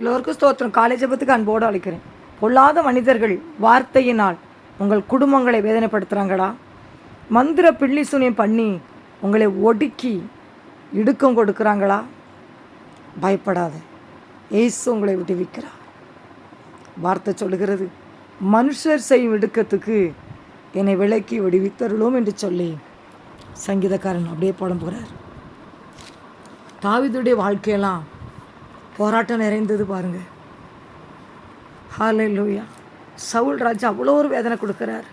எல்லோருக்கும் ஸ்தோத்திரம். காலை ஜெபத்துக்கு அன்போடு அழைக்கிறேன். பொல்லாத மனிதர்கள் வார்த்தையினால் உங்கள் குடும்பங்களை வேதனைப்படுத்துகிறாங்களா மந்திர பிள்ளி சூனியம் பண்ணி உங்களை ஒடுக்கி இடுக்கம் கொடுக்குறாங்களா? பயப்படாத. ஏசு உங்களை விடுவிக்கிறார் வார்த்தை சொல்லுகிறது மனுஷர் செய்யும் இடுக்கத்துக்கு என்னை விலக்கி விடுவித்தருளும் என்று சொல்லி சங்கீதக்காரன் அப்படியே புலம்புகிறார். தாவிதுடைய வாழ்க்கையெல்லாம் போராட்டம் நிறைந்தது பாருங்க. ஹாலே லூயா சவுல் ராஜா அவ்வளோ ஒரு வேதனை கொடுக்குறாரு.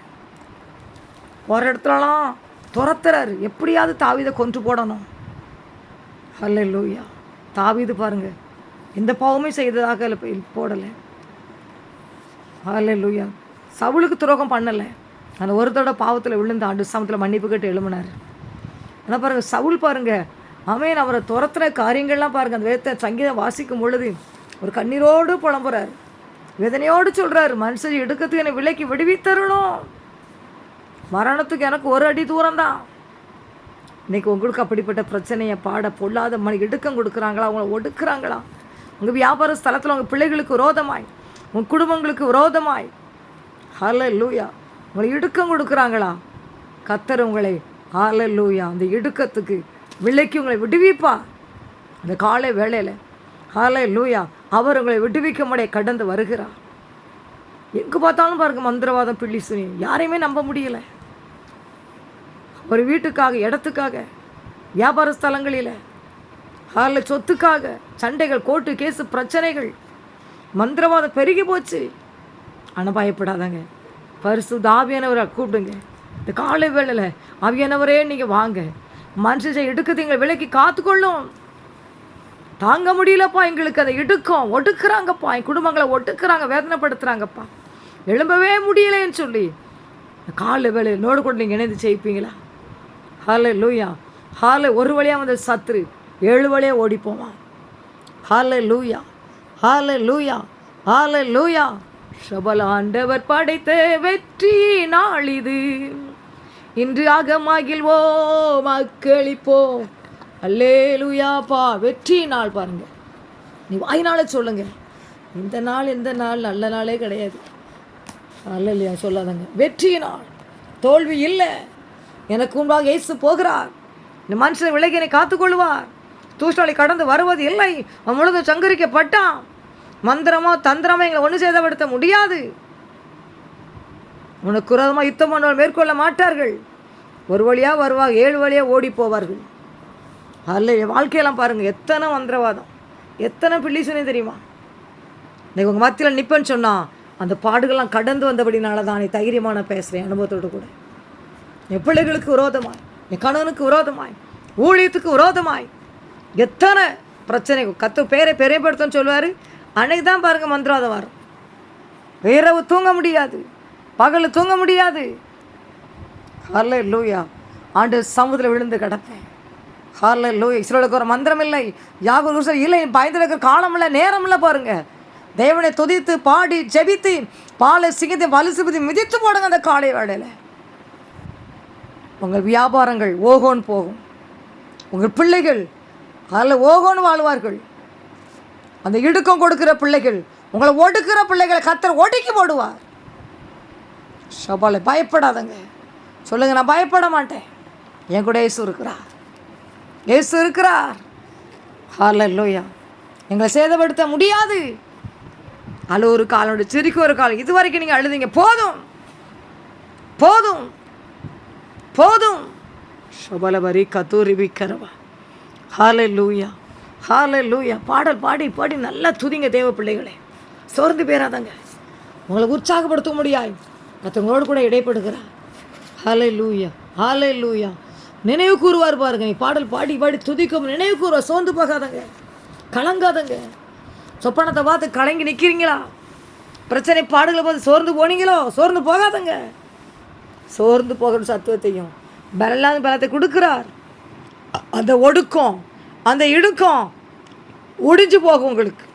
ஒரு இடத்துலலாம் துரத்துறாரு. எப்படியாவது தாவிதை கொன்று போடணும். ஹலே லூயா தாவிது பாருங்க. எந்த பாவமே செய்ததாக போடலை. ஹலே லூயா சவுளுக்கு துரோகம் பண்ணலை. அந்த ஒரு தடவை பாவத்தில் விழுந்த ஆண்டு சமத்தில் மன்னிப்பு கேட்டு எழுமினார் ஆனால் பாருங்கள் சவுல் பாருங்க அவன் அவரை துரத்துன காரியங்கள்லாம் பாருங்க. அந்த வேதத்தை சங்கீதம் வாசிக்கும் பொழுது ஒரு கண்ணீரோடு புலம்புறாரு. வேதனையோடு சொல்கிறாரு மனுஷன் எடுக்கிறதுக்கு என்னை விலைக்கு விடுவித்தரணும். மரணத்துக்கு எனக்கு ஒரு அடி தூரம் தான் இன்னைக்கு உங்களுக்கு அப்படிப்பட்ட பிரச்சனையை பாட பொல்லாத மணி இடுக்கம் கொடுக்குறாங்களா? அவங்கள ஒடுக்குறாங்களா? உங்கள் வியாபார ஸ்தலத்தில் உங்கள் பிள்ளைகளுக்கு விரோதமாய் உங்கள் குடும்பங்களுக்கு விரோதமாய். ஹல லூயா உங்களை இடுக்கம் கொடுக்குறாங்களா? கத்தர் உங்களை ஹால லூயா அந்த இடுக்கத்துக்கு விலைக்கு உங்களை விடுவிப்பா. அந்த காலை வேளையில் ஹால லூயா அவர் உங்களை விடுவிக்க முடிய கடந்து வருகிறார். எங்கே பார்த்தாலும் பாருங்க மந்திரவாதம் பிள்ளி சுனி. யாரையுமே நம்ப முடியலை. ஒரு வீட்டுக்காக இடத்துக்காக வியாபார ஸ்தலங்களில் அதில் சொத்துக்காக சண்டைகள் கோர்ட்டு கேஸு பிரச்சனைகள் மந்திரவாதம் பெருகி போச்சு. ஆனால் பயப்படாதாங்க. பரிசு தாவியானவரை கூப்பிடுங்க. இந்த காலை வேளையில் அவியானவரே நீங்கள் வாங்க. மனுஷன் எடுக்குது எங்களை விலைக்கு காத்துக்கொள்ளும். தாங்க முடியலப்பா எங்களுக்கு அதை இடுக்கும் ஒடுக்குறாங்கப்பா என் குடும்பங்களை ஒடுக்குறாங்க வேதனைப்படுத்துகிறாங்கப்பா எழும்பவே முடியலன்னு சொல்லி காலை வேலை நோடு கூட நீங்கள் இணைந்து ஜெயிப்பீங்களா? ஹாலே லூயா ஹாலே ஒரு வழியாக வந்த சத்துரு ஏழு வழியாக ஓடி போவான் லூயா ஹாலே லூயா ஹாலே லூயா சபல ஆண்டவர் படைத்த வெற்றி நாள் இது. இன்று அகமாகில்வோ மக்களிப்போ அல்லேலுயாப்பா வெற்றி நாள் பாருங்க. நீ வாய்னால சொல்லுங்க. இந்த நாள் இந்த நாள் நல்ல நாளே கிடையாது. அல்ல இல்லையா சொல்லாதங்க. வெற்றி நாள். தோல்வி இல்லை. எனக்கு முன்பாக இயேசு போகிறார். இந்த மனுஷன் விலகினை காத்துக்கொள்வார். தூஷ்டாளி கடந்து வருவது இல்லை. அவன் முழுதும் சங்கரிக்கப்பட்டான். மந்திரமோ தந்திரமோ எங்களை ஒன்று சேதப்படுத்த முடியாது. உனக்கு விரோதமாக யுத்தம் பண்ணவர்கள் மேற்கொள்ள மாட்டார்கள். ஒரு வழியாக வருவாங்க ஏழு வழியாக ஓடி போவார்கள். என் வாழ்க்கையெல்லாம் பாருங்கள் எத்தனை மந்திரவாதம். எத்தனை பிள்ளிசுனே தெரியுமா? இன்னைக்கு உங்கள் மத்தியில் நிற்பேன்னு சொன்னால் அந்த பாடுகள்லாம் கடந்து வந்தபடினால தான் நீ தைரியமான பேசுகிறேன் அனுபவத்தோடு கூட. என் பிள்ளைகளுக்கு விரோதமாய் என் கணவனுக்கு விரோதமாய் ஊழியத்துக்கு விரோதமாய் எத்தனை பிரச்சனை கத்து பேரை பெரியப்படுத்தன்னு சொல்லுவார் அன்னைக்கு தான் பாருங்கள் மந்திரவாதம் வரும். இரவு தூங்க முடியாது. பகலில் தூங்க முடியாது. ஹாலே லூயா ஆண்டு சமுதிரம் விழுந்து கிடப்பேன். ஹாலே லூயா இஸ்ரோலுக்கு ஒரு மந்திரம் இல்லை. யாகு இல்லை. பயந்து இருக்கிற காலம் இல்லை நேரம் இல்லை பாருங்க. தேவனை துதித்து பாடி ஜெபித்து பாலை சிங்கத்தை வலுசுபதி மிதித்து போடுங்க அந்த காலை வேளையில். உங்கள் வியாபாரங்கள் ஓகோன்னு போகும். உங்கள் பிள்ளைகள் அதில் ஓகோன்னு வாழ்வார்கள். அந்த இடுக்கம் கொடுக்கிற பிள்ளைகள் உங்களை ஒடுக்கிற பிள்ளைகளை கத்தர் ஒடுக்கி போடுவார். சபாலை பயப்படாதங்க. சொல்லுங்க நான் பயப்பட மாட்டேன். என் கூட இயேசு இருக்கிறார். இயேசு இருக்கிறார். ஹால லோயா எங்களை சேதப்படுத்த முடியாது. அழு ஒரு காலோட சிரிக்கு ஒரு காலம் இது வரைக்கும் நீங்கள் அழுதிங்க. போதும். போதும். போதும். சுபலபரி கத்தூரி விக்கரவா. ஹால லூயா ஹால லூயா பாடல் பாடி பாடி நல்லா துதிங்க தேவ பிள்ளைகளே. சோர்ந்து பேராதங்க உங்களை உற்சாகப்படுத்த முடியாது. மற்றவங்களோடு கூட இடைப்படுகிறார் ஹாலே லூயா ஹாலே லூயா நினைவு கூறுவார் பாருங்க நீ பாடல் பாடி பாடி துதிக்கும் நினைவு கூறுவா சோர்ந்து போகாதங்க கலங்காதங்க. சொப்பனத்தை பார்த்து கலங்கி நிற்கிறீங்களா பிரச்சனை பாடுகளை பார்த்து சோர்ந்து போனீங்களோ? சோர்ந்து போகாதங்க. சோர்ந்து போகிற சத்துவத்தையும். பலல்லாத பலத்தை கொடுக்குறார். அந்த ஒடுக்கம் அந்த இடுக்கம் ஒடிஞ்சு போகும் உங்களுக்கு.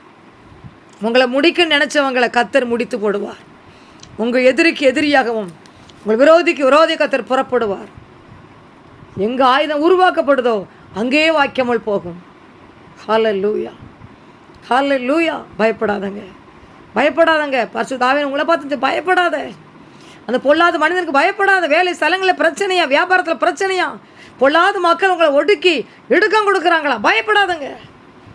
உங்களை முடிக்க நினச்சவங்களை கத்தர் முடித்து போடுவார். உங்கள் எதிரிக்கு எதிரியாகவும் உங்கள் விரோதிக்கு விரோதி கத்தர் புறப்படுவார். எங்கே ஆயுதம் உருவாக்கப்படுதோ அங்கேயே வாய்க்காமல் போகும். ஹால லூயா ஹால லூயா பயப்படாதங்க. பயப்படாதங்க. பரிசுத்தாவே உங்களை பார்த்து பயப்படாத. அந்த பொல்லாத மனிதனுக்கு பயப்படாத. வேலை ஸ்தலங்களில் பிரச்சனையா வியாபாரத்தில் பிரச்சனையா? பொல்லாத மக்கள் உங்களை ஒடுக்கி இடுக்கம் கொடுக்குறாங்களா? பயப்படாதங்க.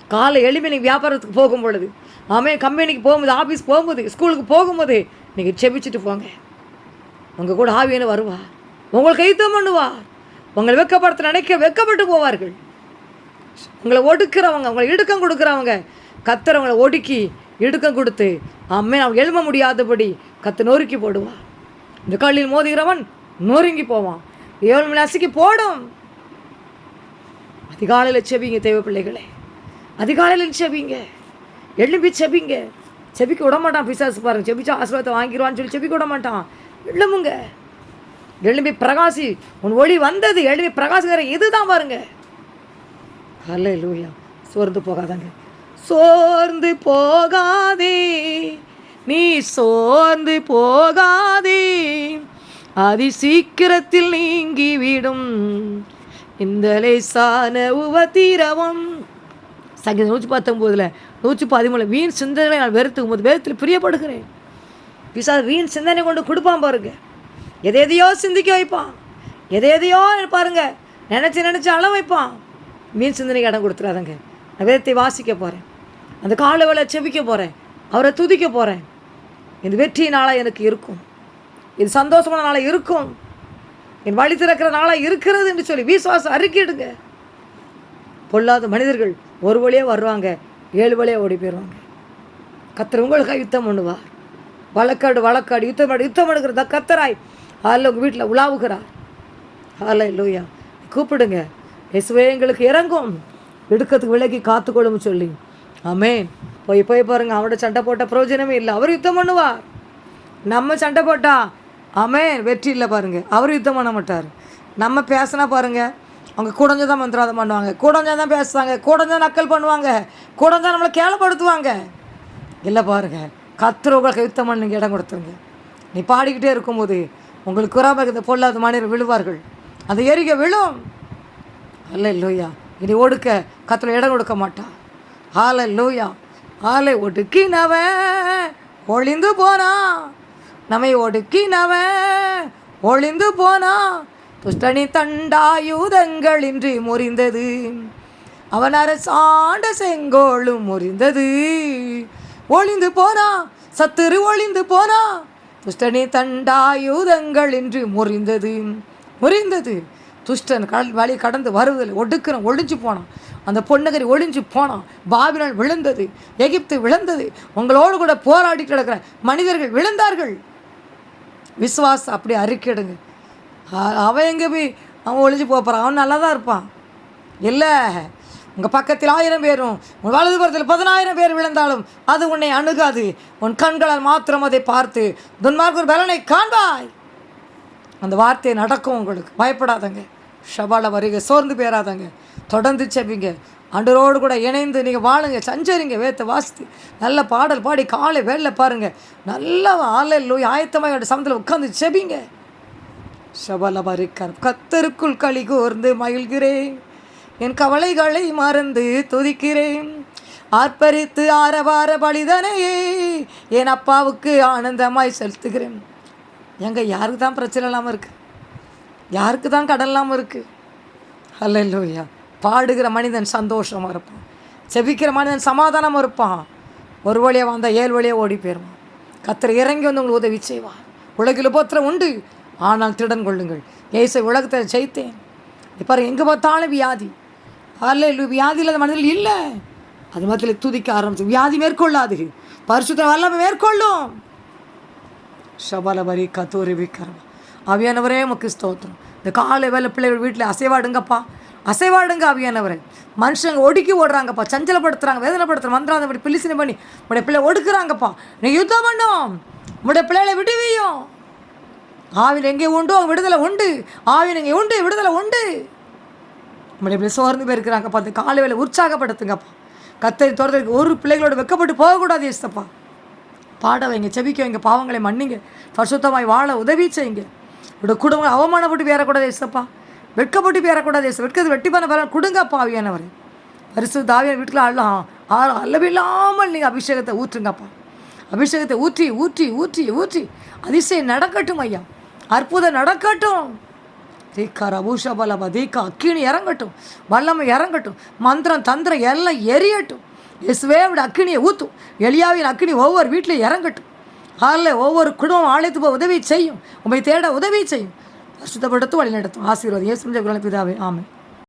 காலை எளிமை நீங்கள் வியாபாரத்துக்கு போகும் பொழுது ஆமே கம்பெனிக்கு போகும்போது ஆஃபீஸ் போகும்போது ஸ்கூலுக்கு போகும்போது நீங்கள் செபிச்சுட்டு போங்க. உங்கள் கூட ஆவியன்னு வருவா. உங்களுக்கு கைத்தம் பண்ணுவார் உங்களை வெக்கப்படுத்த நினைக்க வெக்கப்பட்டு போவார்கள். உங்களை ஒடுக்கிறவங்க உங்களை இடுக்கம் கொடுக்குறவங்க கத்துறவங்களை ஒடுக்கி இடுக்கம் கொடுத்து அம்மே அவன் எழும முடியாதபடி கத்து நொறுக்கி போடுவான் இந்த கல்லில் மோதுகிறவன் நொறுங்கி போவான். ஏழு மணி அசைக்கு போடும். அதிகாலையில் செபிங்க தேவை பிள்ளைகளே. அதிகாலையில் செபிங்க. எழும்பி செபிங்க. செபிக்க விட மாட்டான் பிசாசு பாருங்க. செபிச்சா ஆசீர்வாதத்தை வாங்கிடுவான்னு சொல்லி செபிக்க விட மாட்டான் எழும்புங்க. எழும்பி பிரகாசி உன் ஒளி வந்தது. எழும்பி பிரகாசுங்கிற இதுதான் பாருங்க. அல்ல லூயா சோர்ந்து போகாதாங்க. சோர்ந்து போகாதே. நீ சோர்ந்து போகாதே. அதி சீக்கிரத்தில் நீங்கிவிடும் இந்த லேசான உபத்திரவம். சங்கீதம் நூற்றி பத்தொம்போதில் நூற்றி பதிமூணு வீண் சிந்தனை நான் வெறுத்துக்கும் போது வெறுத்தில் பிரியப்படுகிறேன். பிசா வீண் சிந்தனை கொண்டு கொடுப்பான் பாருங்க. எதை எதையோ சிந்திக்க வைப்பான். எதை எதையோ பாருங்க நினச்சி நினச்சி அள வைப்பான். மீன் சிந்தனைக்கு இடம் கொடுத்துடாதங்க நான் வேதத்தை வாசிக்க போகிறேன் அந்த கால வேலை செபிக்க போகிறேன் அவரை துதிக்க போகிறேன் இந்த வெற்றி நாளாக எனக்கு இருக்கும். இது சந்தோஷமான நாளாக இருக்கும். என் வழி திறக்கிற நாளாக இருக்கிறது என்று சொல்லி விசுவாசம் அறிக்கையிடுங்க பொல்லாத மனிதர்கள் ஒரு வழியாக வருவாங்க ஏழு வழியாக ஓடி போயிடுவாங்க. கத்தர் உங்களுக்காக யுத்தம் பண்ணுவார். வழக்காடு வழக்காடு யுத்தம் பண்ண யுத்தம் பண்ணுகிறதா? கத்தராய். அதில் உங்கள் வீட்டில் உலாவுகிறார். அதில் லூயா கூப்பிடுங்க. இயேசுவே எங்களுக்கு இறங்கும். எடுக்கிறதுக்கு விலகி காத்துக்கொள்ளும் சொல்லி. ஆமே போய் போய் பாருங்க. அவனோட சண்டை போட்ட பிரயோஜனமே இல்லை. அவர் யுத்தம் பண்ணுவார். நம்ம சண்டை போட்டா ஆமே வெற்றி இல்லை பாருங்க. அவர் யுத்தம் பண்ண மாட்டார். நம்ம பேசினா பாருங்கள் அவங்க கூடஞ்சா தான் மந்திராதம் பண்ணுவாங்க. கூடஞ்சா தான் பேசுவாங்க. கூடஞ்சா நக்கல் பண்ணுவாங்க. கூடஞ்சா நம்மளை கேளப்படுத்துவாங்க இல்லை பாருங்க. கத்துறவங்களுக்கு யுத்தம் பண்ணுங்க இடம் கொடுத்துருங்க. நீ பாடிக்கிட்டே இருக்கும்போது உங்களுக்கு குறாபகத்தை பொல்லாத மனிதர் விழுவார்கள். அந்த எரிக விழும். அல்ல லூயா இனி ஒடுக்க கத்துல இடம் கொடுக்க மாட்டான் ஆலை லூயா ஆலை ஒடுக்கினவன் ஒளிந்து போனா நம்மை ஒடுக்கினவன் ஒளிந்து போனா துஷ்டனி தண்டாயுதங்கள் இன்றி முறிந்தது. அவன் அரசாண்ட செங்கோளும் முறிந்தது. ஒளிந்து போனா சத்துரு ஒளிந்து போனா துஷ்டனி தண்டாயுதங்கள் இன்றி முறிந்தது. முறிந்தது. துஷ்டன் கடல் வழி கடந்து வருவதில் ஒடுக்கிறோம் ஒளிஞ்சு போனான். அந்த பொன்னகரி ஒளிஞ்சு போனான். பாபிலால் விழுந்தது. எகிப்து விழுந்தது. உங்களோடு கூட போராடி கிடக்கிற மனிதர்கள் விழுந்தார்கள். விஸ்வாஸ் அப்படி அறிக்கிடுங்க. அவன் எங்கே போய்? அவன் ஒளிஞ்சு போகிறான் அவன் நல்லா தான் இருப்பான். இல்லை உங்கள் பக்கத்தில் ஆயிரம் பேரும் உன் வலதுபுறத்தில் பதினாயிரம் பேர் விழுந்தாலும் அது உன்னை அணுகாது. உன் கண்களால் மாத்திரம் அதை பார்த்து துன்மார்க்கர் பலனை காண்பாய். அந்த வார்த்தை நடக்கும் உங்களுக்கு. பயப்படாதங்க. ஷபால வருக சோர்ந்து போயிடாதங்க தொடர்ந்து செபிங்க. அண்டரோடு கூட இணைந்து நீங்கள் வாழுங்க. சஞ்சரிங்க வேத்த வாசித்து. நல்ல பாடல் பாடி காலை வேலை பாருங்கள் நல்ல ஆலையில் லோய் ஆயத்தமாக சமத்தில் உட்காந்து செபிங்க. ஷபல கத்தருக்குள் களி கோர்ந்து மகிழ்கிறேன். என் கவலைகளை மறந்து துதிக்கிறேன். ஆர்ப்பரித்து ஆரவார பலிதனையே என் அப்பாவுக்கு ஆனந்தமாய் செலுத்துகிறேன். எங்க யாருக்கு தான் பிரச்சனை இல்லாமல் இருக்கு? யாருக்கு தான் கடன் இல்லாமல் இருக்கு? அல்லையா பாடுகிற மனிதன் சந்தோஷமாக இருப்பான். செபிக்கிற மனிதன் சமாதானமாக இருப்பான். ஒரு வழியாக வந்தால் ஏழு வழியாக ஓடி போயிடுவான் கத்திர இறங்கி வந்து உங்களுக்கு உதவி செய்வான் உலகில் உபத்திரம் உண்டு. ஆனால் திடன் கொள்ளுங்கள். ஏசை உலகத்தை ஜெயித்தேன். இப்போ எங்கே பார்த்தாலும் வியாதி. அல்ல வியாதி இல்லாத மனதில் இல்லை. அது மதத்தில் துதிக்க ஆரம்பிச்சு. வியாதி மேற்கொள்ளாது பரிசுத்த வல்லமை மேற்கொள்ளும். ஷபலபரி கத்தூரி விக்கிரம அவியானவரே உமக்கு ஸ்தோத்திரம். இந்த காலை வேலை பிள்ளைகள் வீட்டில் அசைவாடுங்கப்பா. அசைவாடுங்க அவியானவரே. மனுஷங்க ஒடுக்கி ஓடுறாங்கப்பா. சஞ்சலப்படுத்துறாங்க வேதனைப்படுத்துறாங்க மந்திராதபடி பிலிசினை பண்ணி உடைய பிள்ளை ஒடுக்குறாங்கப்பா. நீ யுத்தம் பண்ணும். உடைய பிள்ளைகளை விடுவியும். ஆவியில் எங்கே உண்டோ அவங்க விடுதலை உண்டு. ஆவியில் எங்கே உண்டு விடுதலை உண்டு. நம்மளை இப்படி சோர்ந்து போயிருக்கிறாங்கப்பா. அந்த காலை வேலை உற்சாகப்படுத்துங்கப்பா. கத்தரி துறதுக்கு ஒரு பிள்ளைகளோட வெக்கப்பட்டு போகக்கூடாது ஏசப்பா பாட வைங்க செபிக்க வைங்க பாவங்களை மன்னிங்க. பரிசுத்தமாய் வாழ உதவி செய்யுங்க. இவட குடும்பம் அவமானப்பட்டு பேரக்கூடாது ஏசப்பா வெட்கப்பட்டு பேரக்கூடாது ஏசு வெட்கிறது வெட்டி பண்ண பேர கொடுங்க பாவியானவரை பரிசு தாவிய வீட்டில் அல்லாம் அளவில்லாமல் நீங்கள் அபிஷேகத்தை ஊற்றுங்கப்பா. அபிஷேகத்தை ஊற்றி ஊற்றி ஊற்றி ஊற்றி. அதிசயம் நடக்கட்டும் ஐயா. அற்புதம் நடக்கட்டும். தீக்கா ரபூஷபலப தீக்கா அக்கினி இறங்கட்டும். வல்லமை இறங்கட்டும். மந்திரம் தந்திரம் எல்லாம் எரியட்டும். இயேசுவே விட அக்கினியை ஊற்றும் எளியாவின் அக்கினி ஒவ்வொரு வீட்லையும் இறங்கட்டும். அதில் ஒவ்வொரு குடும்பம் ஆலயத்து போக உதவி செய்யும். உண்மை தேட உதவி செய்யும். பரிசுத்தப்படுத்தும் வழி நடத்தும் ஆசீர்வாதம். இயேசு பிதாவே. ஆமை